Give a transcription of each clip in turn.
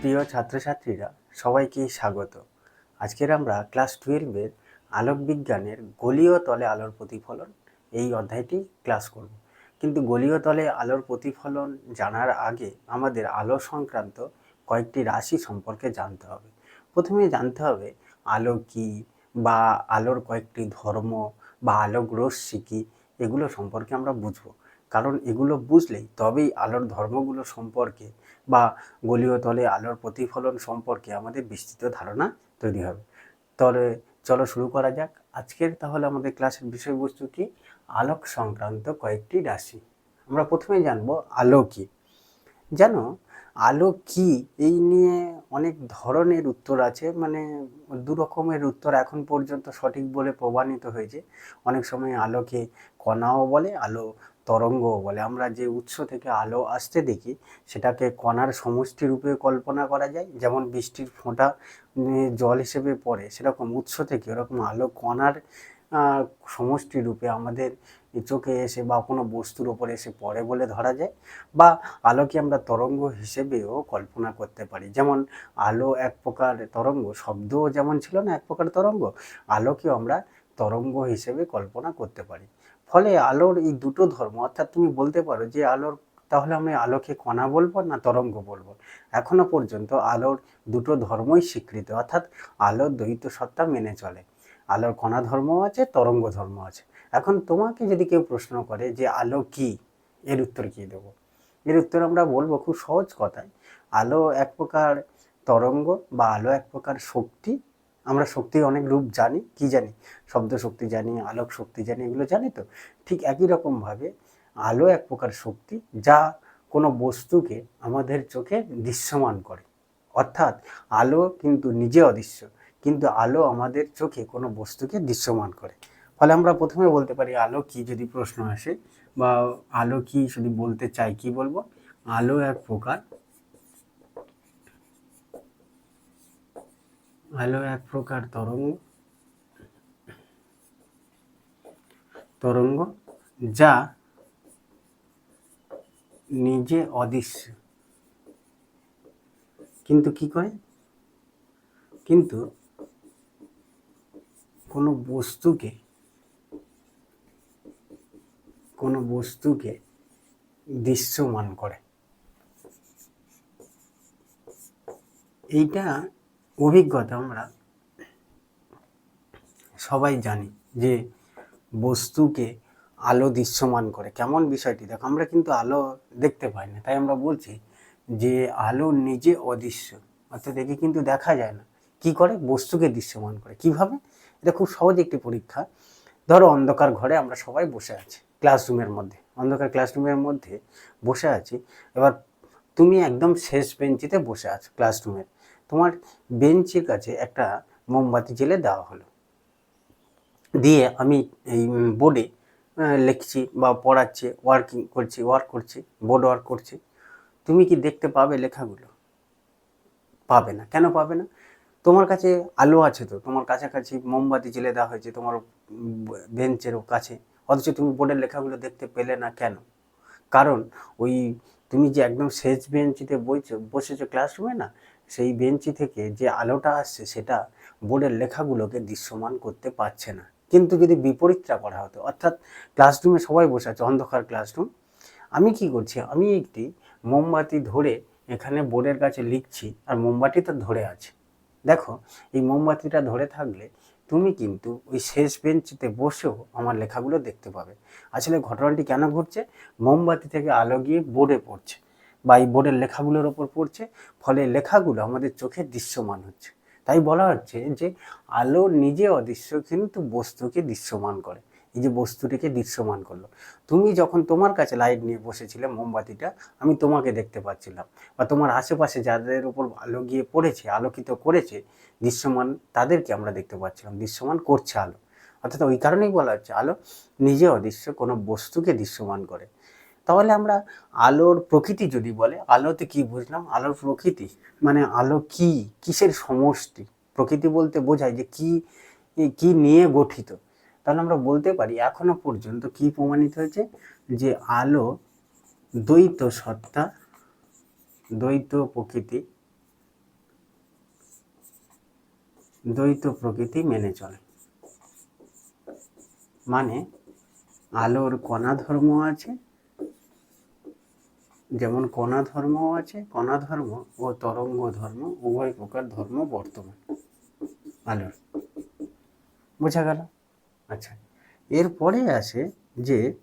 প্রিয় ছাত্রছাত্রীরা সবাইকে স্বাগত। আজকের আমরা ক্লাস টুয়েলভের আলোক বিজ্ঞানের গলীয় তলে আলোর প্রতিফলন এই অধ্যায়টি ক্লাস করব। কিন্তু গলীয় তলে আলোর প্রতিফলন জানার আগে আমাদের আলো সংক্রান্ত কয়েকটি রাশি সম্পর্কে জানতে হবে। প্রথমে জানতে হবে, আলো কী বা আলোর কয়েকটি ধর্ম বা আলোক রশ্মি কী, এগুলো সম্পর্কে আমরা বুঝব। কারণ এগুলো বুঝলেই তবেই আলোর ধর্মগুলো সম্পর্কে বা গলীয় তলে আলোর প্রতিফলন সম্পর্কে আমাদের বিস্তৃত ধারণা তৈরি হবে। তবে চলো শুরু করা যাক। আজকের তাহলে আমাদের ক্লাসের বিষয়বস্তু কি? আলোক সংক্রান্ত কয়েকটি রাশি। আমরা প্রথমে জানব আলো কি। জানো, আলো কি? এই নিয়ে অনেক ধরনের উত্তর আছে। মানে দু রকমের উত্তর এখন পর্যন্ত সঠিক বলে প্রমাণিত হয়েছে। অনেক সময় আলোকে কণাও বলে, আলো তরঙ্গও বলে আমরা যে উৎস থেকে আলো আসতে দেখি, সেটাকে কণার সমষ্টি রূপে কল্পনা করা যায়। যেমন বৃষ্টির ফোঁটা জল হিসেবে পড়ে, সেরকম উৎস থেকে ওরকম আলো কণার সমষ্টি রূপে আমাদের চোখে এসে বা কোনো বস্তুর ওপরে এসে পড়ে বলে ধরা যায়। বা আলোকে আমরা তরঙ্গ হিসেবেও কল্পনা করতে পারি। যেমন আলো এক প্রকার তরঙ্গ, শব্দও যেমন ছিল না এক প্রকার তরঙ্গ, আলোকেও আমরা তরঙ্গ হিসেবে কল্পনা করতে পারি। ফলে আলোর এই দুটো ধর্ম, অর্থাৎ তুমি বলতে পারো যে আলোর, তাহলে আমি আলোকে কণা বলব না তরঙ্গ বলব? এখনও পর্যন্ত আলোর দুটো ধর্মই স্বীকৃত, অর্থাৎ আলোর দ্বৈত সত্তা মেনে চলে। আলোর কণা ধর্ম আছে, তরঙ্গ ধর্ম আছে। এখন তোমাকে যদি কেউ প্রশ্ন করে যে আলো কি, এর উত্তর কি দেবো? এর উত্তর আমরা বলব খুব সহজ কথায়, আলো এক প্রকার তরঙ্গ বা আলো এক প্রকার শক্তি আমরা শক্তির অনেক রূপ জানি, কি জানি? শব্দ শক্তি জানি, আলোক শক্তি জানি, এগুলো জানি তো? ঠিক একই রকমভাবে আলো এক প্রকার শক্তি যা কোনো বস্তুকে আমাদের চোখে দৃশ্যমান করে। অর্থাৎ আলো কিন্তু নিজে অদৃশ্য, কিন্তু আলো আমাদের চোখে কোনো বস্তুকে দৃশ্যমান করে। ফলে আমরা প্রথমে বলতে পারি, আলো কি যদি প্রশ্ন আসে? বা আলো কি যদি বলতে চাই, কি বলব? আলো এক প্রকার আলো এক প্রকার তরঙ্গ তরঙ্গ যা নিজে অদৃশ্য। কিন্তু কি করে? কিন্তু কোনো বস্তুকে কোনো বস্তুকে দৃশ্যমান করে। এইটা অভিজ্ঞতা আমরা সবাই জানি যে বস্তুকে আলো দৃশ্যমান করে। কেমন বিষয়টি? দেখো, আমরা কিন্তু আলো দেখতে পাই না। তাই আমরা বলছি যে আলো নিজে অদৃশ্য। অর্থাৎ একে কিন্তু দেখা যায় না। কি করে? বস্তুকে দৃশ্যমান করে। কীভাবে? এটা খুব সহজ একটি পরীক্ষা। ধরো, অন্ধকার ঘরে আমরা সবাই বসে আছি ক্লাসরুমের মধ্যে। অন্ধকার ক্লাসরুমের মধ্যে বসে আছি। এবার তুমি একদম শেষ বেঞ্চিতে বসে আছো ক্লাসরুমের তোমার বেঞ্চের কাছে একটা মোমবাতি জেলে দেওয়া হলো। দিয়ে আমি এই বোর্ডে লিখছি বা পড়াচ্ছি ওয়ার্কিং করছি ওয়ার্ক করছি বোর্ড ওয়ার্ক করছি। তুমি কি দেখতে পাবে লেখাগুলো? পাবে না। কেন পাবে না? তোমার কাছে আলো আছে তো। তোমার কাছাকাছি মোমবাতি জেলে দেওয়া হয়েছে তোমার বেঞ্চের কাছে। অথচ তুমি বোর্ডের লেখাগুলো দেখতে পেলে না কেন? কারণ ওই, তুমি যে একদম শেষ বেঞ্চিতে বইছো, বসেছো ক্লাসরুমে না সেই বেঞ্চি থেকে যে আলোটা আসছে সেটা বোর্ডের লেখাগুলোকে দৃশ্যমান করতে পারছে না। কিন্তু যদি বিপরীতটা করা হতো, অর্থাৎ ক্লাসরুমে সবাই বসে আছে, অন্ধকার ক্লাসরুম, আমি কি করছি? আমি একটি মোমবাতি ধরে এখানে বোর্ডের কাছে লিখছি আর মোমবাতিটা ধরে আছে। দেখো, এই মোমবাতিটা ধরে থাকলে তুমি কিন্তু ওই শেষ বেঞ্চিতে বসেও আমার লেখাগুলো দেখতে পাবে। আসলে ঘটনাটি কেন ঘটছে? মোমবাতি থেকে আলো গিয়ে বোর্ডে পড়ছে। বা এই বোর্ডের লেখাগুলোর ওপর পড়ছে, ফলে লেখাগুলো আমাদের চোখে দৃশ্যমান হচ্ছে। তাই বলা হচ্ছে যে আলো নিজে অদৃশ্য, কিন্তু বস্তুকে দৃশ্যমান করে। এই যে বস্তুটিকে দৃশ্যমান করল। তুমি যখন তোমার কাছে লাইট নিয়ে বসেছিলে মোমবাতিটা, আমি তোমাকে দেখতে পাচ্ছিলাম। বা তোমার আশেপাশে যাদের উপর আলো গিয়ে পড়েছে, আলোকিত করেছে, দৃশ্যমান তাদেরকে আমরা দেখতে পাচ্ছিলাম। দৃশ্যমান করছে আলো। অর্থাৎ ওই কারণেই বলা হচ্ছে আলো নিজে অদৃশ্য, কোনো বস্তুকে দৃশ্যমান করে। তাহলে আমরা আলোর প্রকৃতি যদি বলে, আলোতে কি বুঝলাম? আলোর প্রকৃতি মানে আলো কি? কিসের সমষ্টি? প্রকৃতি বলতে বোঝায় যে কি কি নিয়ে গঠিত। তাহলে আমরা বলতে পারি, এখনও পর্যন্ত কি প্রমাণিত হয়েছে? যে আলো দ্বৈত সত্তা, দ্বৈত প্রকৃতি দ্বৈত প্রকৃতি মেনে চলে। মানে আলোর কণা ধর্ম আছে যেমন কণা ধর্ম আছে, কণা ধর্ম ও তরঙ্গ ধর্ম, উভয় প্রকার ধর্ম বর্তমান। আলোর বোঝা গেল? আচ্ছা। এরপরে আসে যে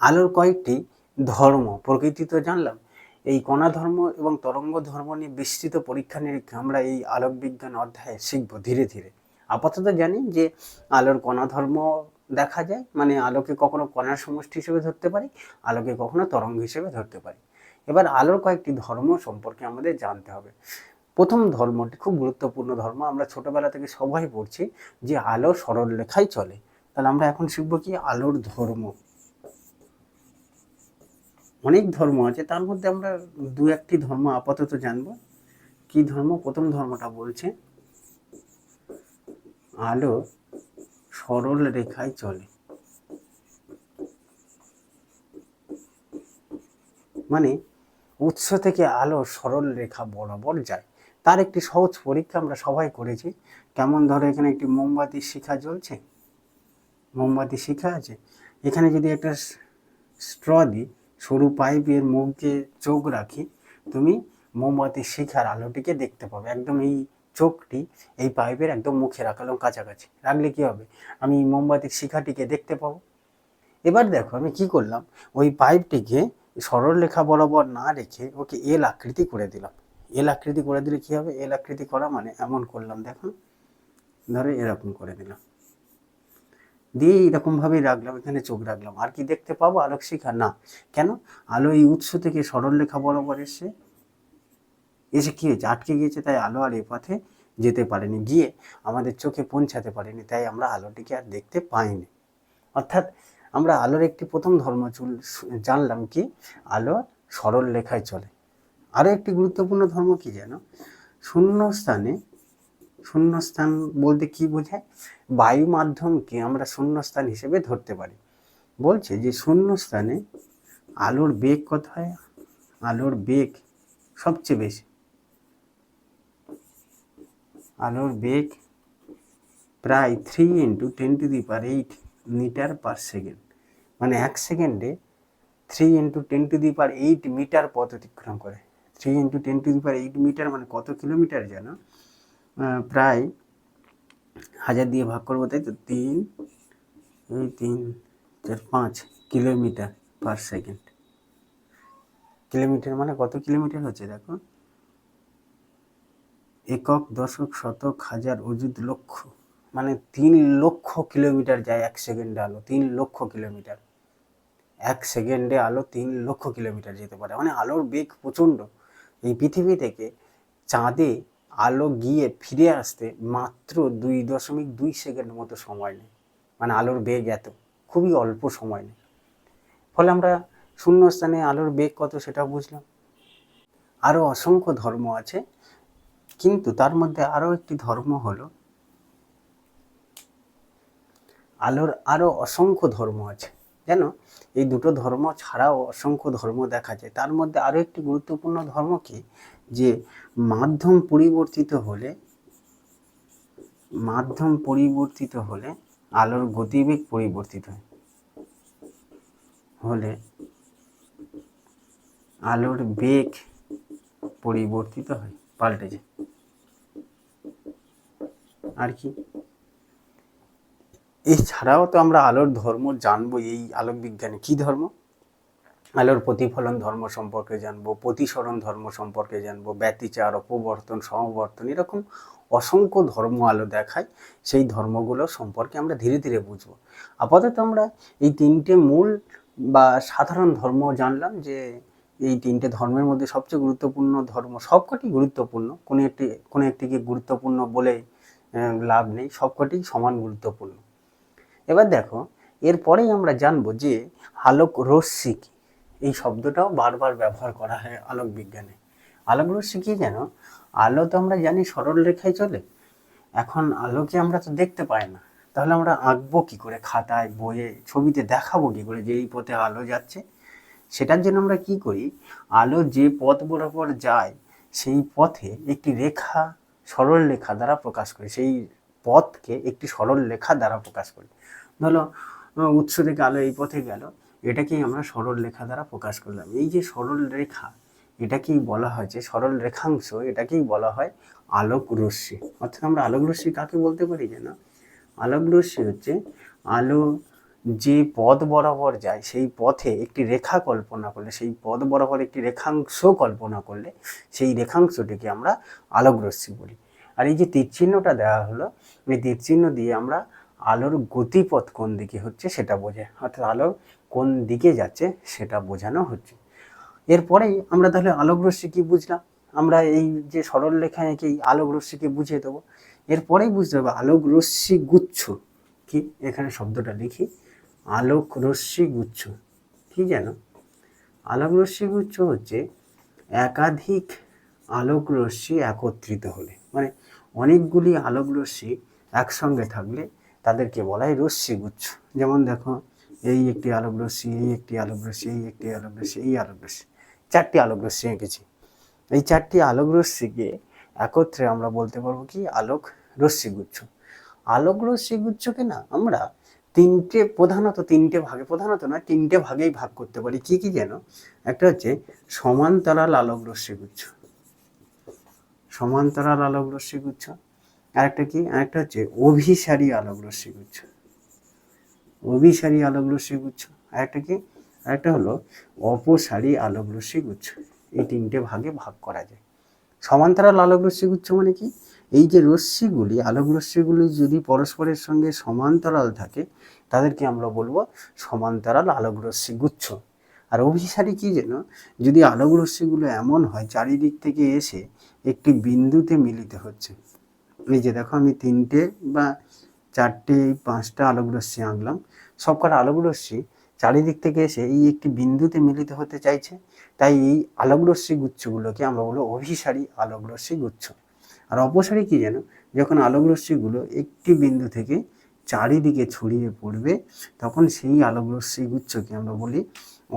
আলোর কয়েকটি ধর্ম, প্রকৃতি তো জানলাম। এই কণা ধর্ম এবং তরঙ্গ ধর্ম নিয়ে বিস্তৃত পরীক্ষা নিরীক্ষা আমরা এই আলোক বিজ্ঞান অধ্যায়ে শিখব ধীরে ধীরে। আপাতত জানি যে আলোর কণা ধর্ম দেখা যায় মানে আলোকে কখনো কণার সমষ্টি হিসেবে ধরতে পারি, আলোকে কখনো তরঙ্গ হিসেবে ধরতে পারি। এবার আলোর কয়েকটি ধর্ম সম্পর্কে আমাদের জানতে হবে। প্রথম ধর্মটি, খুব গুরুত্বপূর্ণ ধর্ম, আমরা ছোটবেলা থেকে সবাই পড়ছি যে আলো সরল রেখায় চলে। তাহলে আমরা এখন শিখব কি আলোর ধর্ম। অনেক ধর্ম আছে, তার মধ্যে আমরা দু একটি ধর্ম আপাতত জানব। কি ধর্ম? প্রথম ধর্মটা বলছে, আলো সরল রেখায় চলে। মানে উৎস থেকে আলো সরল রেখা বরাবর যায়। তার একটি সহজ পরীক্ষা আমরা সবাই করেছি। কেমন ধরো এখানে একটি মোমবাতির শিখা জ্বলছে? মোমবাতি শিখা আছে। এখানে যদি একটা স্ট্র দিই, সরু পাইপের মুখে চোখ রাখি, তুমি মোমবাতির শিখার আলোটিকে দেখতে পাবে। একদম এই চোখটি এই পাইপের একদম মুখে রাখালাম কাছাকাছি। রাখলে কি হবে? আমি মোমবাতির শিখাটিকে দেখতে পাবো। এবার দেখো আমি কি করলাম? ওই পাইপটিকে সরল রেখা বরাবর না রেখে ওকে এল আকৃতি করে দিলাম। এল আকৃতি করে দিলে কি হবে? এল আকৃতি করা মানে এমন করলাম, দেখো। ধরো এরকম করে দিলাম। দিয়ে এরকমভাবেই রাখলাম, এখানে চোখ রাখলাম। আর কি দেখতে পাবো? আলোক শিখা না। কেন? আলো এই উৎস থেকে সরল রেখা বরাবর এসে এসে কী হয়েছে? আটকে গিয়েছে, তাই আলো আর এ পথে যেতে পারেনি। গিয়ে আমাদের চোখে পৌঁছাতে পারেনি, তাই আমরা আলোটিকে আর দেখতে পাইনি। অর্থাৎ আমরা আলোর একটি প্রথম ধর্ম চুল, জানলাম কি? আলো সরল রেখায় চলে। আরও একটি গুরুত্বপূর্ণ ধর্ম কি যেন শূন্য স্থানে শূন্যস্থান বলতে কি বোঝায়? বায়ু মাধ্যমকে আমরা শূন্যস্থান হিসেবে ধরতে পারি। বলছে যে শূন্যস্থানে আলোর বেগ কত হয়? আলোর বেগ সবচেয়ে বেশি। আলোর বেগ প্রায় three into ten to the power eight metre per second মানে এক সেকেন্ডে three into ten to the power eight metre পথ অতিক্রম করে। Three into ten to the power eight metre মানে কত কিলোমিটার যেন প্রায় হাজার দিয়ে ভাগ করব, তাই তো? তিন, এই তিন, চার, পাঁচ কিলোমিটার পার সেকেন্ড কিলোমিটার মানে কত কিলোমিটার হচ্ছে দেখো? একক, দশক, শতক, হাজার, অযুত, লক্ষ। মানে তিন লক্ষ কিলোমিটার যায় এক সেকেন্ডে আলো, তিন লক্ষ কিলোমিটার। এক সেকেন্ডে আলো তিন লক্ষ কিলোমিটার যেতে পারে। মানে আলোর বেগ প্রচণ্ড। এই পৃথিবী থেকে চাঁদে আলো গিয়ে ফিরে আসতে মাত্র দুই দশমিক দুই সেকেন্ড মতো সময় নেই মানে আলোর বেগ এত, খুবই অল্প সময় নেই ফলে আমরা শূন্যস্থানে আলোর বেগ কত সেটা বুঝলাম। আরও অসংখ্য ধর্ম আছে কিন্তু তার মধ্যে আরও একটি ধর্ম হল আলোর আরও অসংখ্য ধর্ম আছে। যেন এই দুটো ধর্ম ছাড়াও অসংখ্য ধর্ম দেখা যায়। তার মধ্যে আরও একটি গুরুত্বপূর্ণ ধর্ম কি? যে মাধ্যম পরিবর্তিত হলে, মাধ্যম পরিবর্তিত হলে আলোর গতিবেগ পরিবর্তিত হয়। হলে আলোর বেগ পরিবর্তিত হয়। পাল্টে যায়। আর কি? এছাড়াও তো আমরা আলোর ধর্ম জানব, এই আলোক বিজ্ঞানে কি ধর্ম? আলোর প্রতিফলন ধর্ম সম্পর্কে জানব, প্রতিসরণ ধর্ম সম্পর্কে জানব, ব্যতিচার, অপবর্তন, সমবর্তন এরকম অসংখ্য ধর্ম আলো দেখায়, সেই ধর্মগুলো সম্পর্কে আমরা ধীরে ধীরে বুঝব। আপাতত আমরা এই তিনটে মূল বা সাধারণ ধর্ম জানলাম যে এই তিনটে ধর্মের মধ্যে সবচেয়ে গুরুত্বপূর্ণ ধর্ম সবকটি গুরুত্বপূর্ণ। কোনো একটি, কোনো একটিকে গুরুত্বপূর্ণ বলে লাভ নেই সবকটি সমান গুরুত্বপূর্ণ। এবার দেখো, এরপরেই আমরা জানব যে আলোক রশ্মি কি? এই শব্দটাও বারবার ব্যবহার করা হয় আলোক বিজ্ঞানে। আলোক রশ্মি কি যেন আলো তো আমরা জানি সরল রেখায় চলে। এখন আলোকে আমরা তো দেখতে পাই না। তাহলে আমরা আঁকবো কী করে? খাতায়, বইয়ে, ছবিতে দেখাবো কী করে যে এই পথে আলো যাচ্ছে? সেটার জন্য আমরা কি করি? আলো যে পথ বরাবর যায়, সেই পথে একটি রেখা, সরল রেখা দ্বারা প্রকাশ করি। সেই পথকে একটি সরল রেখা দ্বারা প্রকাশ করি। ধরো, উৎস থেকে আলো এই পথে গেল, এটাকেই আমরা সরল রেখা দ্বারা প্রকাশ করলাম। এই যে সরল রেখা, এটাকেই বলা হয় যে সরল রেখাংশ, এটাকেই বলা হয় আলোক রশ্মি অর্থাৎ আমরা আলোক রশ্মি কাকে বলতে পারি যেন? আলোক রশ্মি হচ্ছে আলো যে পথ বরাবর যায়, সেই পথে একটি রেখা কল্পনা করলে, সেই পথ বরাবর একটি রেখাংশ কল্পনা করলে, সেই রেখাংশটিকে আমরা আলোক রশ্মি বলি। আর এই যে তীরচিহ্নটা দেওয়া হলো, এই তীরচিহ্ন দিয়ে আমরা আলোর গতিপথ কোন দিকে হচ্ছে সেটা বোঝায় অর্থাৎ আলোর কোন দিকে যাচ্ছে সেটা বোঝানো হচ্ছে। এরপরেই আমরা তাহলে আলোক রশ্মি কি বুঝলাম? আমরা এই যে সরল রেখায় এঁকে এই আলোক রশ্মিকে বুঝিয়ে দেবো। এরপরেই বুঝতে হবে আলোক রশ্মি গুচ্ছ, কি? এখানে শব্দটা লিখি। আলোক রশ্মি গুচ্ছ। কি যেন? আলোক রশ্মি গুচ্ছ হচ্ছে একাধিক আলোক রশ্মি একত্রিত হলে। মানে অনেকগুলি আলোক রশ্মি একসঙ্গে থাকলে তাদেরকে বলা হয় রশ্মি গুচ্ছ। যেমন দেখো, এই একটি আলোক রশ্মি, এই একটি আলোক রশ্মি, এই একটি আলোক রশ্মি, এই আলোক রশ্মি, চারটি আলোক রশ্মি এঁকেছি। এই চারটি আলোক রশ্মিকে একত্রে আমরা বলতে পারব কি? আলোক রশ্মিগুচ্ছ আলোক রশ্মিগুচ্ছকে না আমরা তিনটে, প্রধানত তিনটে ভাগে, প্রধানত না তিনটে ভাগেই ভাগ করতে পারি। কি কি যেন? একটা হচ্ছে সমান্তরাল আলোক রশ্মিগুচ্ছ সমান্তরাল আলোক রশ্মিগুচ্ছ আরেকটা কি? আরেকটা হচ্ছে অভিসারী আলোক রশ্মিগুচ্ছ অভিসারী আলোক রশ্মিগুচ্ছ আরেকটা কি? আরেকটা হলো অপসারী আলোক রশ্মিগুচ্ছ এই তিনটে ভাগে ভাগ করা যায়। সমান্তরাল আলোক রশ্মিগুচ্ছ মানে কি? এই যে রশ্মিগুলি, আলোক রশ্মিগুলি যদি পরস্পরের সঙ্গে সমান্তরাল থাকে, তাদেরকে আমরা বলব সমান্তরাল আলোক রশ্মি গুচ্ছ। আর অভিসারী কি যেন, যদি আলোক রশ্মিগুলো এমন হয়, চারিদিক থেকে এসে একটি বিন্দুতে মিলিত হচ্ছে। এই যে দেখো, আমি তিনটে বা চারটে, পাঁচটা আলোক রশ্মি আঁকলাম। সবকটা আলোক রশ্মি চারিদিক থেকে এসে এই একটি বিন্দুতে মিলিত হতে চাইছে। তাই এই আলোক রশ্মি গুচ্ছগুলোকে আমরা বলব অভিসারী আলোক রশ্মি গুচ্ছ। আর অপসারী কি যেন? যখন আলোক রশ্মিগুলো একটি বিন্দু থেকে চারিদিকে ছড়িয়ে পড়বে, তখন সেই আলোক রশ্মি গুচ্ছকে আমরা বলি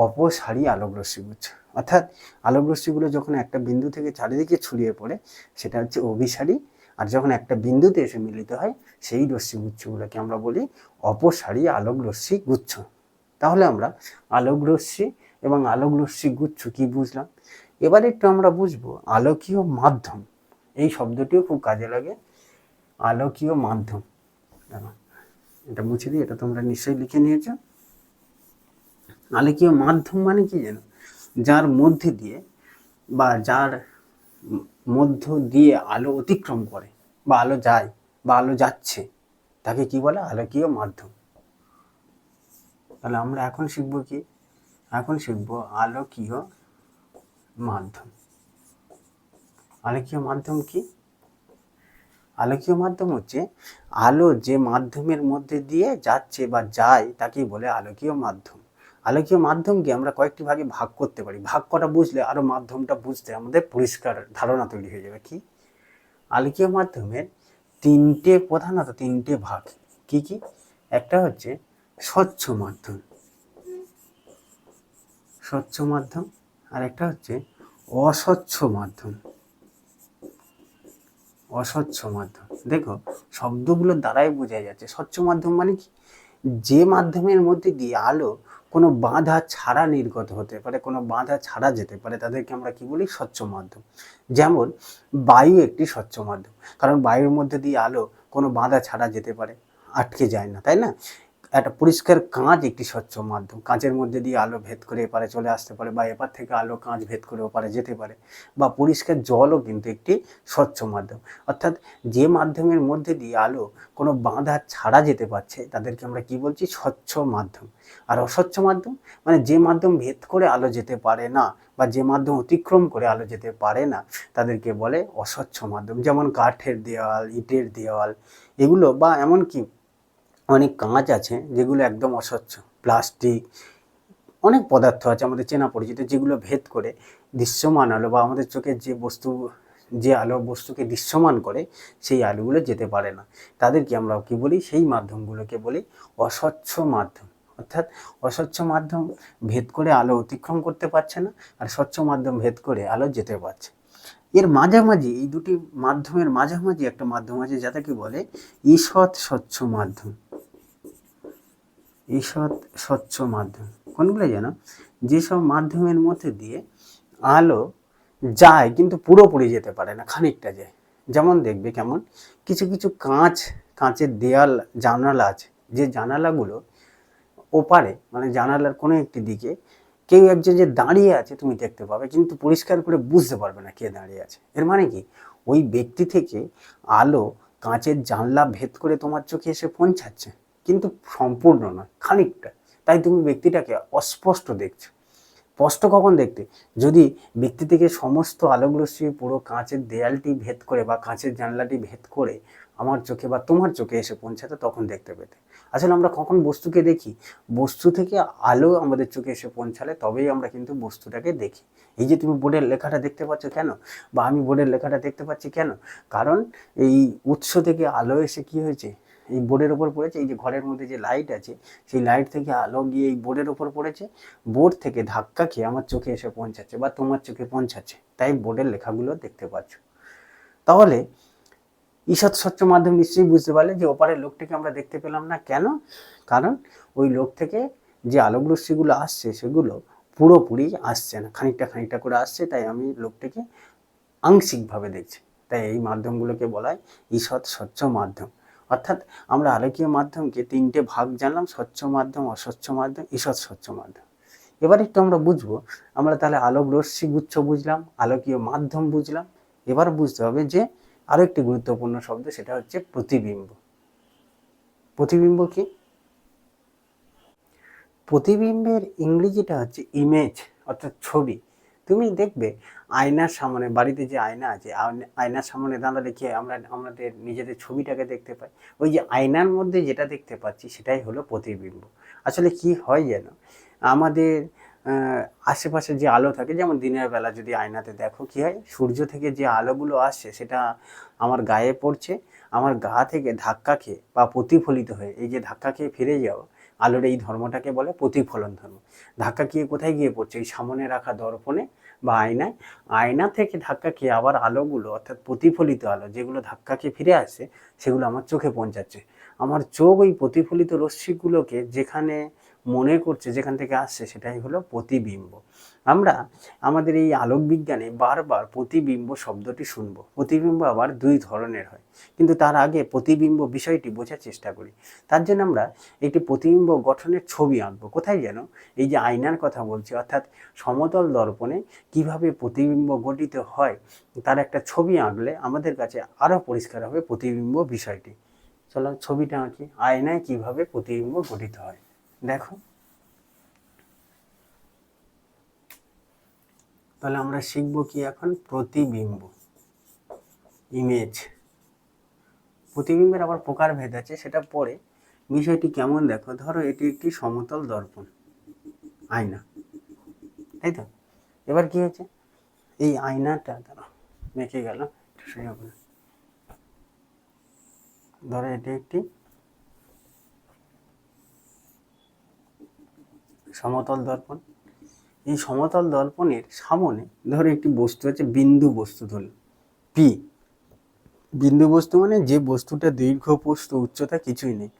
অপসারী আলোক রশ্মি গুচ্ছ অর্থাৎ আলোক রশ্মিগুলো যখন একটা বিন্দু থেকে চারিদিকে ছড়িয়ে পড়ে, সেটা হচ্ছে অভিসারী। আর যখন একটা বিন্দুতে এসে মিলিত হয়, সেই রশ্মিগুচ্ছগুলোকে আমরা বলি অপসারী আলোক গুচ্ছ তাহলে আমরা আলোক রশ্মি এবং আলোক গুচ্ছ কি বুঝলাম? এবার একটু আমরা বুঝব আলোকীয় মাধ্যম। এই শব্দটিও খুব কাজে লাগে। আলোকীয় মাধ্যম। এটা মুছে দিই, এটা তোমরা নিশ্চয়ই লিখে নিয়েছো। আলোকীয় মাধ্যম মানে কি জানো? যার মধ্যে দিয়ে বা যার মধ্য দিয়ে আলো অতিক্রম করে, বা আলো যায়, বা আলো যাচ্ছে, তাকে কি বলে? আলোকীয় মাধ্যম। তাহলে আমরা এখন শিখব কি? এখন শিখব আলোকীয় মাধ্যম। আলোকীয় মাধ্যম কি? আলোকীয় মাধ্যম হচ্ছে আলো যে মাধ্যমের মধ্যে দিয়ে যাচ্ছে বা যায় তাকেই বলে আলোকীয় মাধ্যম। আলোকীয় মাধ্যমকে আমরা কয়েকটি ভাগে ভাগ করতে পারি। ভাগ করা বুঝলে আরও মাধ্যমটা বুঝতে আমাদের পরিষ্কার ধারণা তৈরি হয়ে যাবে। কি? আলোকীয় মাধ্যমের তিনটে প্রধানত তিনটে ভাগ। কি কি? একটা হচ্ছে স্বচ্ছ মাধ্যম। স্বচ্ছ মাধ্যম। আর একটা হচ্ছে অস্বচ্ছ মাধ্যম। অস্বচ্ছ মাধ্যম। দেখো, শব্দগুলোর দ্বারাই বোঝা যাচ্ছে। স্বচ্ছ মাধ্যম মানে কি? যে মাধ্যমের মধ্যে দিয়ে আলো কোনো বাধা ছাড়া নির্গত হতে পারে, কোনো বাধা ছাড়া যেতে পারে, তাদেরকে আমরা কি বলি? স্বচ্ছ মাধ্যম। যেমন, বায়ু একটি স্বচ্ছ মাধ্যম। কারণ বায়ুর মধ্যে দিয়ে আলো কোনো বাধা ছাড়া যেতে পারে, আটকে যায় না, তাই না? একটা পরিষ্কার কাঁচ একটি স্বচ্ছ মাধ্যম। কাঁচের মধ্যে দিয়ে আলো ভেদ করে এপারে চলে আসতে পারে বা এপার থেকে আলো কাঁচ ভেদ করে ওপারে যেতে পারে বা পরিষ্কার জলও কিন্তু একটি স্বচ্ছ মাধ্যম। অর্থাৎ যে মাধ্যমের মধ্যে দিয়ে আলো কোনো বাঁধা ছাড়া যেতে পারছে, তাদেরকে আমরা কি বলছি? স্বচ্ছ মাধ্যম। আর অস্বচ্ছ মাধ্যম মানে যে মাধ্যম ভেদ করে আলো যেতে পারে না বা যে মাধ্যম অতিক্রম করে আলো যেতে পারে না, তাদেরকে বলে অস্বচ্ছ মাধ্যম। যেমন কাঠের দেওয়াল ইটের দেওয়াল এগুলো বা এমনকি অনেক কাঁচ আছে যেগুলো একদম অস্বচ্ছ। প্লাস্টিক, অনেক পদার্থ আছে আমাদের চেনা পরিচিত যেগুলো ভেদ করে দৃশ্যমান আলো বা আমাদের চোখের যে বস্তু, যে আলো বস্তুকে দৃশ্যমান করে সেই আলোগুলো যেতে পারে না। তাদেরকে আমরা কি বলি? সেই মাধ্যমগুলোকে বলি অস্বচ্ছ মাধ্যম। অর্থাৎ অস্বচ্ছ মাধ্যম ভেদ করে আলো অতিক্রম করতে পারছে না আর স্বচ্ছ মাধ্যম ভেদ করে আলো যেতে পারছে। এর মাঝামাঝি, এই দুটি মাধ্যমের মাঝামাঝি একটা মাধ্যম আছে যাতে কি বলে ঈষৎ স্বচ্ছ মাধ্যম। ঈষৎ স্বচ্ছ মাধ্যম। কোনগুলো যেন? যেসব মাধ্যমের মধ্যে দিয়ে আলো যায় কিন্তু পুরোপুরি যেতে পারে না, খানিকটা যায়। যেমন দেখবে কেমন? কিছু কিছু কাঁচ, কাঁচের দেয়াল, জানালা আছে। যে জানালাগুলো ওপারে মানে জানালার কোনো একটি দিকে কেউ একজন যে দাঁড়িয়ে আছে তুমি দেখতে পাবে, কিন্তু পরিষ্কার করে বুঝতে পারবে না কে দাঁড়িয়ে আছে। এর মানে কি? ওই ব্যক্তি থেকে আলো কাঁচের জানলা ভেদ করে তোমার চোখে এসে পৌঁছাচ্ছে। কিন্তু সম্পূর্ণ নয় খানিকটা। তাই তুমি ব্যক্তিটাকে অস্পষ্ট দেখছ। স্পষ্ট কখন দেখতে? যদি ব্যক্তি থেকে সমস্ত আলোকরশ্মি পুরো কাঁচের দেয়ালটি ভেদ করে বা কাঁচের জানলাটি ভেদ করে আমার চোখে বা তোমার চোখে এসে পৌঁছাতে, তখন দেখতে পেতে। আসলে আমরা কখন বস্তুকে দেখি? বস্তু থেকে আলো আমাদের চোখে এসে পৌঁছালে তবেই আমরা কিন্তু বস্তুটাকে দেখি। এই যে তুমি বোর্ডের লেখাটা দেখতে পাচ্ছ কেন? বা আমি বোর্ডের লেখাটা দেখতে পাচ্ছি কেন? কারণ এই উৎস থেকে আলো এসে কি হয়েছে? এই বোর্ডের ওপর পড়েছে, এই যে ঘরের মধ্যে যে লাইট আছে, সেই লাইট থেকে আলো গিয়ে এই বোর্ডের ওপর পড়েছে। বোর্ড থেকে ধাক্কা খেয়ে আমার চোখে এসে পৌঁছাচ্ছে বা তোমার চোখে পৌঁছাচ্ছে। তাই বোর্ডের লেখাগুলো দেখতে পাচ্ছ। তাহলে ঈষৎ স্বচ্ছ মাধ্যম নিশ্চয়ই বুঝতে পারলে যে ওপারের লোকটিকে আমরা দেখতে পেলাম না। কেন? কারণ ওই লোক থেকে যে আলোক রশ্মিগুলো আসছে, সেগুলো পুরোপুরি আসছে না। খানিকটা খানিকটা করে আসছে, তাই আমি লোকটিকে আংশিকভাবে দেখছি। তাই এই মাধ্যমগুলোকে বলা হয় ঈষৎ স্বচ্ছ মাধ্যম। অর্থাৎ আমরা আলোকীয় মাধ্যমকে তিনটে ভাগ জানলাম, স্বচ্ছ মাধ্যম, অস্বচ্ছ মাধ্যম, ঈষৎ স্বচ্ছ মাধ্যম। এবার একটু আমরা বুঝব, আমরা তাহলে আলোক রশ্মি গুচ্ছ বুঝলাম, আলোকীয় মাধ্যম বুঝলাম। এবার বুঝতে হবে যে আরও একটি গুরুত্বপূর্ণ শব্দ, সেটা হচ্ছে প্রতিবিম্ব। প্রতিবিম্ব কি? প্রতিবিম্বের ইংরেজিটা হচ্ছে ইমেজ অর্থাৎ ছবি। তুমি দেখবে আয়নার সামনে, বাড়িতে যে আয়না আছে আয়নার সামনে দাঁড়ালে কি আমরা, আমাদের নিজেদের ছবিটাকে দেখতে পাই? ওই যে আয়নার মধ্যে যেটা দেখতে পাচ্ছি, সেটাই হলো প্রতিবিম্ব। আসলে কি হয় যেন, আমাদের আশেপাশে যে আলো থাকে, যেমন দিনের বেলা যদি আয়নাতে দেখো, কি হয়? সূর্য থেকে যে আলোগুলো আসছে, সেটা আমার গায়ে পড়ছে, আমার গা থেকে ধাক্কা খেয়ে বা প্রতিফলিত হয়ে, এই যে ধাক্কা খেয়ে ফিরে যাও আলোর এই ধর্মটাকে বলে প্রতিফলন ধর্ম। ধাক্কা খেয়ে কোথায় গিয়ে পড়ছে? এই সামনে রাখা দর্পণে বা আয়নায়, আয়না থেকে ধাক্কা খেয়ে আবার আলোগুলো অর্থাৎ প্রতিফলিত আলো যেগুলো ধাক্কা খেয়ে ফিরে আসে, সেগুলো আমার চোখে পৌঁছাচ্ছে। আমার চোখ ওই প্রতিফলিত রশ্মিগুলোকে যেখানে মনে করছে, যেখান থেকে আসছে, সেটাই হলো প্রতিবিম্ব। আমরা আমাদের এই আলোক বিজ্ঞানে বারবার প্রতিবিম্ব শব্দটি শুনব। প্রতিবিম্ব আবার দুই ধরনের হয়। কিন্তু তার আগে প্রতিবিম্ব বিষয়টি বোঝার চেষ্টা করি। তার জন্য আমরা একটি প্রতিবিম্ব গঠনের ছবি আঁকবো। কোথায় যেন? এই যে আয়নার কথা বলছি, অর্থাৎ সমতল দর্পণে কীভাবে প্রতিবিম্ব গঠিত হয়, তার একটা ছবি আঁকলে আমাদের কাছে আরও পরিষ্কার হবে প্রতিবিম্ব বিষয়টি। চলো ছবিটা আঁকি। আয়নায় কীভাবে প্রতিবিম্ব গঠিত হয়। দেখো। তাহলে আমরা শিখব কি এখন? প্রতিবিম্ব। ইমেজ প্রতিবিম্বের আবার প্রকার ভেদ আছে, সেটা পরে বিষয়টি কেমন দেখো? ধরো এটি একটি সমতল দর্পণ। আয়না। তাই তো? এবার কি হয়েছে? এই আয়নাটা, ধরো, মেখে গেল। ধরো এটি একটি সমতল দর্পণ। এই সমতল দর্পণের সামনে ধরো একটি বস্তু আছে, বিন্দু বস্তু ধরল পি বিন্দু বস্তু মানে যে বস্তুটা দীর্ঘ প্রস্থ উচ্চতা কিছুই নেই।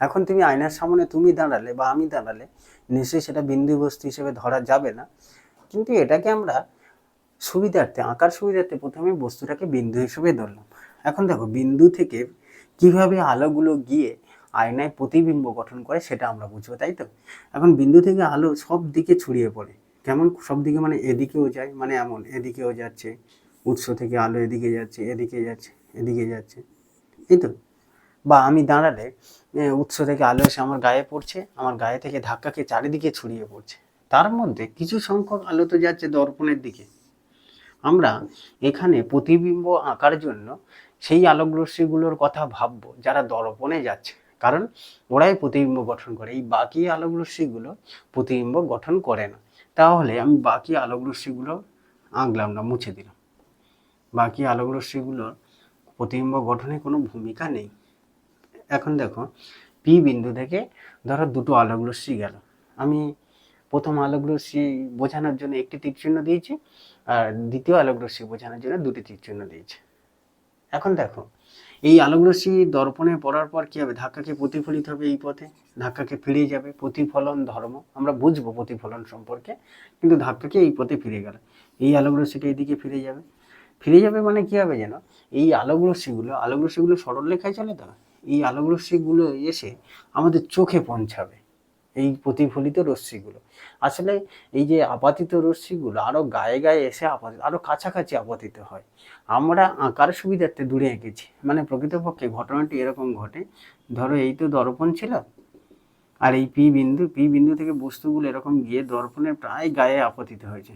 এখন তুমি আয়নার সামনে তুমি দাঁড়ালে বা আমি দাঁড়ালে, নিশ্চয়ই সেটা বিন্দু বস্তু হিসেবে ধরা যাবে না। কিন্তু এটাকে আমরা সুবিধার্থে, আঁকার সুবিধার্থে প্রথমে বস্তুটাকে বিন্দু হিসেবে ধরলাম। এখন দেখো, বিন্দু থেকে কীভাবে আলোগুলো গিয়ে আয়নায় প্রতিবিম্ব গঠন করে সেটা আমরা বুঝব, তাই তো? এখন বিন্দু থেকে আলো সব দিকে ছড়িয়ে পড়ে। কেমন সব দিকে মানে এদিকেও যায় মানে এমন, এদিকেও যাচ্ছে, উৎস থেকে আলো এদিকে যাচ্ছে এদিকে যাচ্ছে এদিকে যাচ্ছে, এই তো। বা আমি দাঁড়ালে উৎস থেকে আলো এসে আমার গায়ে পড়ছে, আমার গায়ে থেকে ধাক্কা খেয়ে চারিদিকে ছড়িয়ে পড়ছে। তার মধ্যে কিছু সংখ্যক আলো তো যাচ্ছে দর্পণের দিকে। আমরা এখানে প্রতিবিম্ব আঁকার জন্য সেই আলোকরশ্মিগুলোর কথা ভাববো, যারা দর্পণে যাচ্ছে। কারণ ওরাই প্রতিবিম্ব গঠন করে, এই বাকি আলোকরশ্মিগুলো প্রতিবিম্ব গঠন করে না। তাহলে আমি বাকি আলোক রশ্মিগুলো আঁকলাম না মুছে দিলাম। বাকি আলোক রশ্মিগুলোর প্রতিবিম্ব গঠনে কোনো ভূমিকা নেই। এখন দেখো, পি বিন্দু থেকে ধরো দুটো আলোক রশ্মি গেল। আমি প্রথম আলোক রশ্মি বোঝানোর জন্য একটি তীর চিহ্ন দিয়েছি, আর দ্বিতীয় আলোক রশ্মি বোঝানোর জন্য দুটি তীর চিহ্ন দিয়েছি। এখন দেখো এই আলোক রশ্মি দর্পণে পড়ার পর কি হবে? ধাক্কাকে প্রতিফলিত হবে এই পথে? ধাক্কাকে ফিরে যাবে? প্রতিফলন ধর্ম? আমরা বুঝব প্রতিফলন সম্পর্কে, কিন্তু ধাক্কাকে এই পথে ফিরে গেল। এই আলোক রশ্মিটা এইদিকে ফিরে যাবে। ফিরে যাবে মানে কি হবে যেন? এই আলোক আলোকরশ্মিগুলো আলোক রশ্মিগুলো সরল লেখায় চলে তো? এই আলোক রশ্মিগুলো এসে আমাদের চোখে পৌঁছাবে। এই প্রতিফলিত রশ্মিগুলো। আসলে এই যে আপাতিত রশ্মিগুলো আরও গায়ে গায়ে এসে আপাতিত আরও কাছাকাছি আপাতিত হয়। আমরা আঁকার সুবিধার্থে দূরে এঁকেছি। মানে প্রকৃতপক্ষে ঘটনাটি এরকম ঘটে। ধরো এই তো দর্পণ ছিল। আর এই পি বিন্দু পি বিন্দু থেকে বস্তুগুলো এরকম গিয়ে দর্পণের প্রায় গায়ে আপতিত হয়েছে।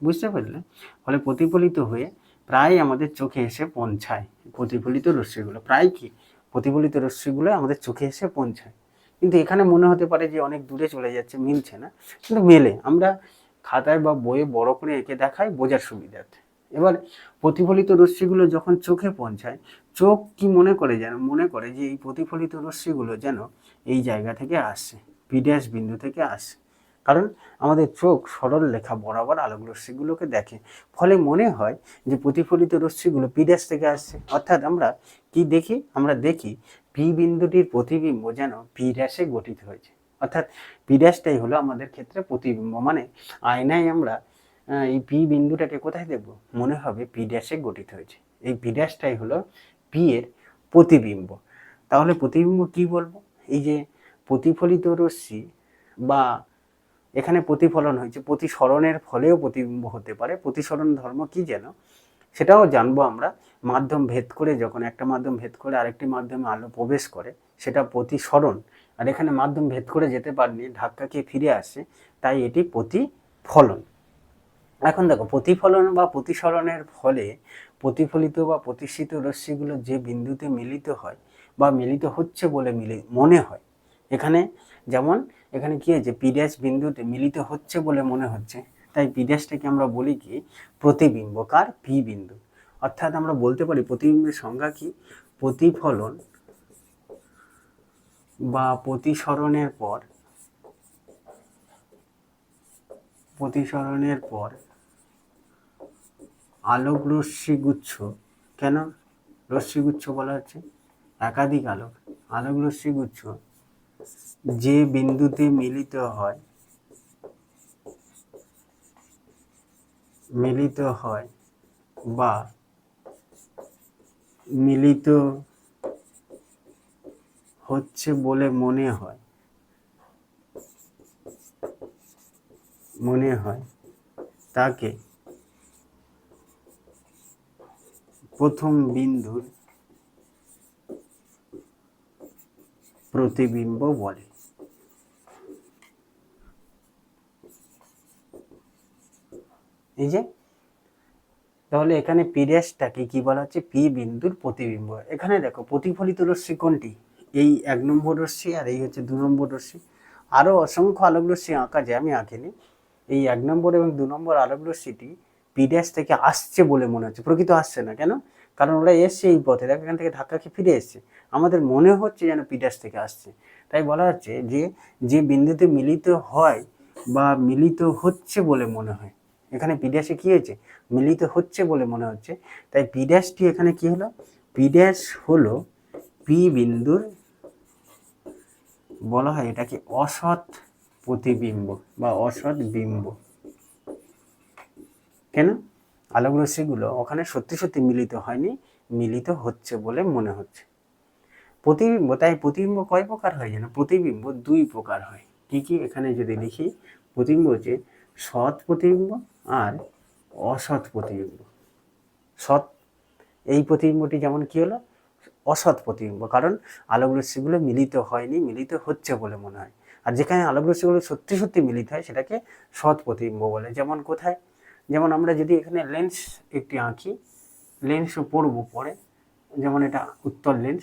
বুঝতে পারলে? ফলে প্রতিফলিত হয়ে প্রায় আমাদের চোখে এসে পৌঁছায় প্রতিফলিত রশ্মিগুলো। প্রায় কি? প্রতিফলিত রশ্মিগুলো আমাদের চোখে এসে পৌঁছায়। কিন্তু এখানে মনে হতে পারে যে অনেক দূরে চলে যাচ্ছে, মিলছে না। কিন্তু মেলে। আমরা খাতায় বা বইয়ে বড় করে এঁকে দেখাই, বোঝার সুবিধার্থে। এবার প্রতিফলিত রশ্মিগুলো যখন চোখে পৌঁছায়, চোখ কি মনে করে যেন, মনে করে যে এই প্রতিফলিত রশ্মিগুলো যেন এই জায়গা থেকে আসছে, বিদেশ বিন্দু থেকে আসছে। কারণ আমাদের চোখ সরল লেখা বরাবর আলোক রশ্মিগুলোকে দেখে। ফলে মনে হয় যে প্রতিফলিত রশ্মিগুলো পিড্যাশ থেকে আসছে। অর্থাৎ আমরা কি দেখি? আমরা দেখি পি বিন্দুটির প্রতিবিম্ব যেন ড্যাশে গঠিত হয়েছে। অর্থাৎ ড্যাশটাই হলো আমাদের ক্ষেত্রে প্রতিবিম্ব। মানে আয়নায় আমরা এই পি বিন্দুটাকে কোথায় দেখব? মনে হবে পি ড্যাশে গঠিত হয়েছে। এই পি ড্যাশটাই হলো পি এর প্রতিবিম্ব। তাহলে প্রতিবিম্ব কি বলব? এই যে প্রতিফলিত রশ্মি বা এখানে প্রতিফলন হয়েছে, প্রতিসরণের ফলেও প্রতিবিম্ব হতে পারে। প্রতিসরণ ধর্ম কি যেন? সেটাও জানব আমরা। মাধ্যম ভেদ করে যখন একটা মাধ্যম ভেদ করে আরেকটি মাধ্যমে আলো প্রবেশ করে, সেটা প্রতিসরণ। আর এখানে মাধ্যম ভেদ করে যেতে পারেনি, ধাক্কা খেয়ে ফিরে আসে, তাই এটি প্রতিফলন। এখন দেখো, প্রতিফলন বা প্রতিসরণের ফলে প্রতিফলিত বা প্রতিষ্ঠিত রশ্মিগুলো যে বিন্দুতে মিলিত হয় বা মিলিত হচ্ছে বলে মিলি, মনে হয়। এখানে যেমন এখানে কি হয়েছে? পিড্যাশ বিন্দুতে মিলিত হচ্ছে বলে মনে হচ্ছে। তাই পিড্যাশটাকে আমরা বলি কি? প্রতিবিম্ব কার পি বিন্দু। অর্থাৎ আমরা বলতে পারি প্রতিবিম্বের সংজ্ঞা কি? প্রতিফলন বা প্রতিসরণের পর প্রতিসরণের পর আলোক রশ্মিগুচ্ছ, কেন? রশ্মিগুচ্ছ বলা হচ্ছে। একাধিক আলোক। আলোক রশ্মিগুচ্ছ যে বিন্দুতে মিলিত হয় মিলিত হয় বা মিলিত হচ্ছে বলে মনে হয় মনে হয় তাকে প্রথম বিন্দুর প্রতিবিম্ব বলে। এই যে, তাহলে এখানে পিরিয়াসটাকে কি বলা হচ্ছে? পি বিন্দুর প্রতিবিম্ব। এখানে দেখো, প্রতিফলিত রশ্মি কোনটি? এই এক নম্বর রশ্মি আর এই হচ্ছে দু নম্বর রশ্মি। আরও অসংখ্য আলোক রশ্মি আঁকা যায়, আমি আঁকিনি। এই এক নম্বর এবং দু নম্বর আলোক রশ্মিটি পিড্যাশ থেকে আসছে বলে মনে হচ্ছে। প্রকৃত আসছে না। কেন? কারণ ওরা এসছে এই পথে। দেখ, এখান থেকে ধাক্কা খেয়ে ফিরে এসছে। আমাদের মনে হচ্ছে যেন পিড্যাশ থেকে আসছে। তাই বলা হচ্ছে যে যে বিন্দুতে মিলিত হয় বা মিলিত হচ্ছে বলে মনে হয়। এখানে পিড্যাশে কী হয়েছে? মিলিত হচ্ছে বলে মনে হচ্ছে। তাই পিড্যাশটি এখানে কি হলো? পিড্যাশ হলো পি বিন্দুর, বলা হয় এটাকে অসৎ প্রতিবিম্ব বা অসৎ বিম্ব। কেন? আলোক রশ্মিগুলো ওখানে সত্যি সত্যি মিলিত হয়নি, মিলিত হচ্ছে বলে মনে হচ্ছে। প্রতিবিম্ব, তাই প্রতিবিম্ব কয় প্রকার হয় যেন প্রতিবিম্ব দুই প্রকার হয়। কি কি? এখানে যদি লিখি, প্রতিবিম্ব হচ্ছে সৎ প্রতিবিম্ব আর অসৎ প্রতিবিম্ব। সৎ, এই প্রতিবিম্বটি যেমন কি হলো? অসৎ প্রতিবিম্ব। কারণ আলোক রশ্মিগুলো মিলিত হয়নি, মিলিত হচ্ছে বলে মনে হয়। আর যেখানে আলোক রশ্মিগুলো সত্যি সত্যি মিলিত হয়, সেটাকে সৎ প্রতিবিম্ব বলে। যেমন কোথায়? যেমন আমরা যদি এখানে লেন্স একটি আঁকি লেন্সও পড়ব পরে যেমন এটা উত্তর লেন্স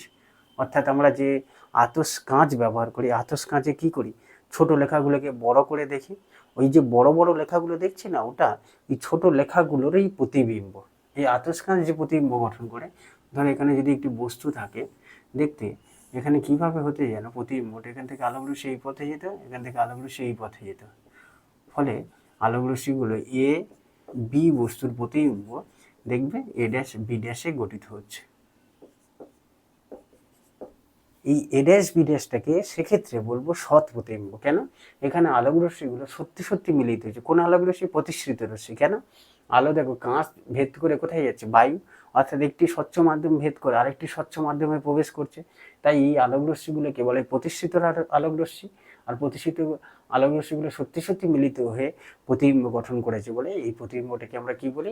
অর্থাৎ আমরা যে আতস কাঁচ ব্যবহার করি, আতস কাঁচে কী করি? ছোট লেখাগুলোকে বড় করে দেখি। ওই যে বড় বড় লেখাগুলো দেখছি না, ওটা এই ছোট লেখাগুলোরই প্রতিবিম্ব। এই আতস কাঁচ যে প্রতিবিম্ব গঠন করে, ধর এখানে যদি একটি বস্তু থাকে, দেখতে এখানে কীভাবে হতে যেন প্রতিবিম্বটা, এখান থেকে রশ্মি এই পথে যেত এখান থেকে রশ্মি এই পথে যেত ফলে আলোক রশ্মিগুলো এ বি বস্তুর প্রতিবিম্ব দেখবে এ ড্যাশ বি ড্যাশে গঠিত হচ্ছে। এই এডেস বিডেসটাকে সেক্ষেত্রে বলব সৎ প্রতিম্ব কেন? এখানে আলোক রশ্মিগুলো সত্যি সত্যি মিলিত হয়েছে। কোন আলোক রশ্মি? প্রতিশ্রিত রশ্মি। কেন? আলো দেখো, কাঁচ ভেদ করে কোথায় যাচ্ছে? বায়ু। অর্থাৎ একটি স্বচ্ছ মাধ্যম ভেদ করে আরেকটি স্বচ্ছ মাধ্যমে প্রবেশ করছে। তাই এই আলোক রশ্মিগুলোকে বলে প্রতিষ্ঠিত আলো- আলোক রশ্মি। আর প্রতিষ্ঠিত আলোক রশ্মিগুলো সত্যি সত্যি মিলিত হয়ে প্রতিবিম্ব গঠন করেছে বলে এই প্রতিবিম্বটাকে আমরা কি বলি?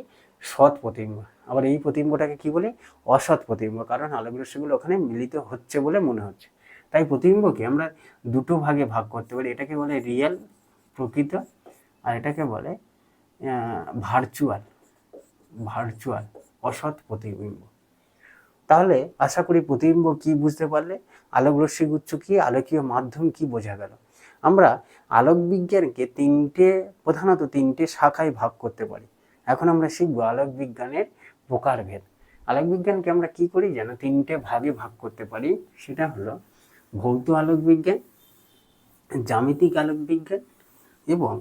সৎ প্রতিবিম্ব। আবার এই প্রতিবিম্বটাকে কি বলি? অসৎ প্রতিবিম্ব। কারণ আলোক রশ্মিগুলো ওখানে মিলিত হচ্ছে বলে মনে হচ্ছে। তাই প্রতিবিম্বকে আমরা দুটো ভাগে ভাগ করতে পারি। এটাকে বলে রিয়েল প্রকৃত আর এটাকে বলে ভার্চুয়াল। ভার্চুয়াল, অসৎ প্রতিবিম্ব। তাহলে আশা করি প্রতিবিম্ব কি বুঝতে পারলে? আলোক রশ্মি গুচ্ছ কি? আলোকীয় মাধ্যম কি বোঝা গেল? আমরা আলোক বিজ্ঞানকে তিনটে, প্রধানত তিনটে শাখায় ভাগ করতে পারি। এখন আমরা শিখব আলোক বিজ্ঞানের প্রকারভেদ। আলোক বিজ্ঞানকে আমরা কি করি? যেন তিনটে ভাগে ভাগ করতে পারি। সেটা হলো ভৌত আলোক বিজ্ঞান জ্যামিতিক আলোক বিজ্ঞান এবং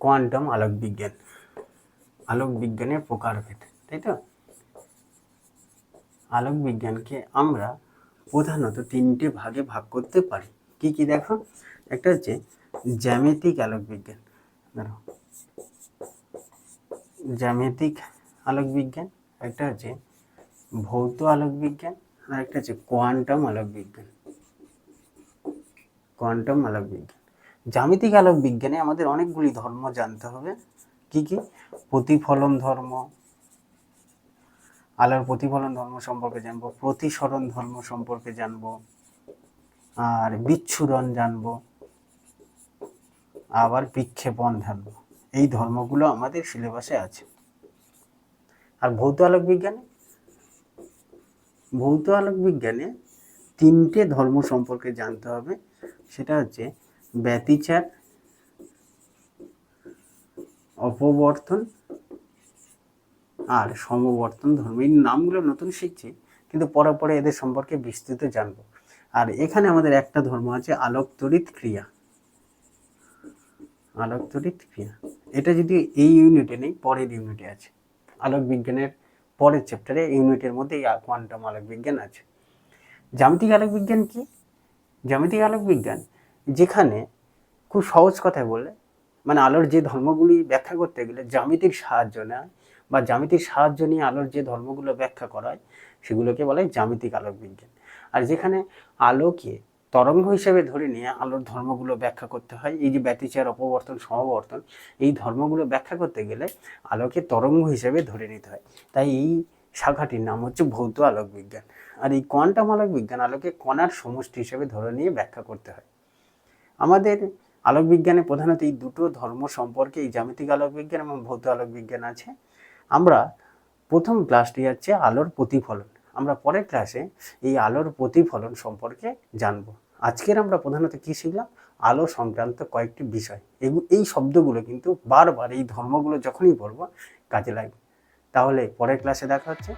কোয়ান্টাম আলোক বিজ্ঞান আলোক বিজ্ঞানের প্রকারভেদ, তাই তো? আলোক বিজ্ঞানকে আমরা প্রধানত তিনটে ভাগে ভাগ করতে পারি। কি কি দেখো? একটা হচ্ছে জ্যামিতিক আলোক বিজ্ঞান ধরো। জ্যামিতিক আলোক বিজ্ঞান একটা হচ্ছে ভৌত আলোক বিজ্ঞান আর একটা হচ্ছে কোয়ান্টাম আলোক বিজ্ঞান কোয়ান্টাম আলোক বিজ্ঞান জ্যামিতিক আলোক বিজ্ঞানে আমাদের অনেকগুলি ধর্ম জানতে হবে। কি কি? প্রতিফলন ধর্ম আলোর প্রতিফলন ধর্ম সম্পর্কে জানব, প্রতিসরণ ধর্ম সম্পর্কে জানব, আর বিচ্ছুরণ জানব, আবার বিক্ষেপণ জানব। এই ধর্মগুলো আমাদের সিলেবাসে আছে। আর ভৌত আলোক বিজ্ঞানে? ভৌত আলোক বিজ্ঞানে তিনটে ধর্ম সম্পর্কে জানতে হবে। সেটা হচ্ছে ব্যতিচার, অপবর্তন আর সমবর্তন ধর্ম। এই নামগুলো নতুন শিখছি, কিন্তু পরে পরে এদের সম্পর্কে বিস্তৃত জানব। আর এখানে আমাদের একটা ধর্ম আছে আলোক তড়িৎ ক্রিয়া। আলোক তড়িৎ ক্রিয়া। এটা যদি এই ইউনিটে নেই, পরের ইউনিটে আছে। আলোক বিজ্ঞানের পরের চ্যাপ্টারে ইউনিটের মধ্যে কোয়ান্টাম আলোক বিজ্ঞান আছে। জ্যামিতিক আলোক বিজ্ঞান কি? জ্যামিতিক আলোক বিজ্ঞান, যেখানে খুব সহজ কথায় বলে মানে আলোর যে ধর্মগুলি ব্যাখ্যা করতে গেলে জ্যামিতিক সাহায্য নেয় বা জ্যামিতিক সাহায্য নিয়ে আলোর যে ধর্মগুলো ব্যাখ্যা করা হয়, সেগুলোকে বলে জ্যামিতিক আলোক বিজ্ঞান আর যেখানে আলোকে তরঙ্গ হিসেবে ধরে নিয়ে আলোর ধর্মগুলো ব্যাখ্যা করতে হয়, এই যে ব্যতিচার অপবর্তন, সমবর্তন, এই ধর্মগুলো ব্যাখ্যা করতে গেলে আলোকে তরঙ্গ হিসেবে ধরে নিতে হয়। তাই এই শাখাটির নাম হচ্ছে ভৌত আলোক বিজ্ঞান আর এই কোয়ান্টাম আলোক বিজ্ঞান আলোকে কণার সমষ্টি হিসেবে ধরে নিয়ে ব্যাখ্যা করতে হয়। আমাদের আলোক বিজ্ঞানে প্রধানত এই দুটো ধর্ম সম্পর্কে এই জ্যামিতিক আলোক বিজ্ঞান এবং ভৌত আলোক বিজ্ঞান আছে। আমরা প্রথম ক্লাসটি হচ্ছে আলোর প্রতিফলন। আমরা পরের ক্লাসে এই আলোর প্রতিফলন সম্পর্কে জানব। আজকের আমরা প্রধানত কী শিখলাম? আলো সংক্রান্ত কয়েকটি বিষয়। এই শব্দগুলো কিন্তু বারবার এই ধর্মগুলো যখনই পড়ব কাজে লাগবে। তাহলে পরের ক্লাসে দেখা হচ্ছে।